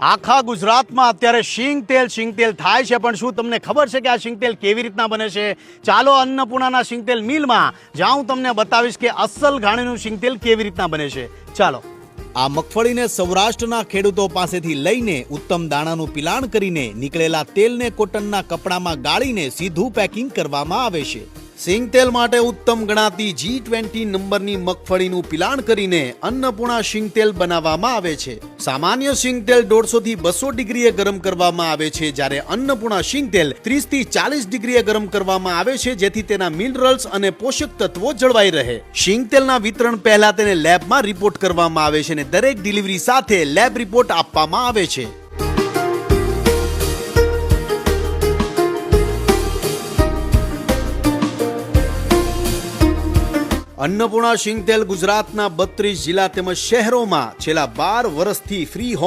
આખા ગુજરાતમાં અત્યારે શીંગ તેલ શીંગ તેલ થાય છે, પણ શું તમને ખબર છે કે આ શીંગ તેલ કેવી રીતના બને છે? ચાલો અન્નપૂર્ણાના શીંગ તેલ મિલમાં જ્યાં હું તમને બતાવીશ કે અસલ ઘાણીનું શીંગ તેલ કેવી રીતના બને છે. ચાલો. આ મગફળીને સૌરાષ્ટ્રના ખેડૂતો પાસેથી લઈને ઉત્તમ દાણાનું પિલાણ કરીને નીકળેલા તેલને કોટનના કપડામાં ગાળીને સીધું પેકિંગ કરવામાં આવે છે. સિંગ તેલ માટે ઉત્તમ ગણાતી જી ટ્વેન્ટી નંબરની મગફળીનું પિલાણ કરીને અન્નપૂર્ણા સિંગતેલ બનાવવામાં આવે છે. સામાન્ય સિંગતેલ દોઢસો થી બસો ડિગ્રીએ ગરમ કરવામાં આવે છે જ્યારે અન્નપૂર્ણા સિંગતેલ ત્રીસથી ચાલીસ ડિગ્રીએ ગરમ કરવામાં આવે છે જેથી તેના મિનરલ્સ અને પોષક તત્વો જળવાઈ રહે. સિંગતેલના વિતરણ પહેલા તેને લેબમાં રિપોર્ટ કરવામાં આવે છે અને દરેક ડિલિવરી સાથે લેબ રિપોર્ટ આપવામાં આવે છે. અન્નપૂર્ણા સિંગતેલ ગુજરાતના બત્રીસ જિલ્લા તેમજ શહેરોમાં છેલ્લા બાર વર્ષથી ફ્રી હોમ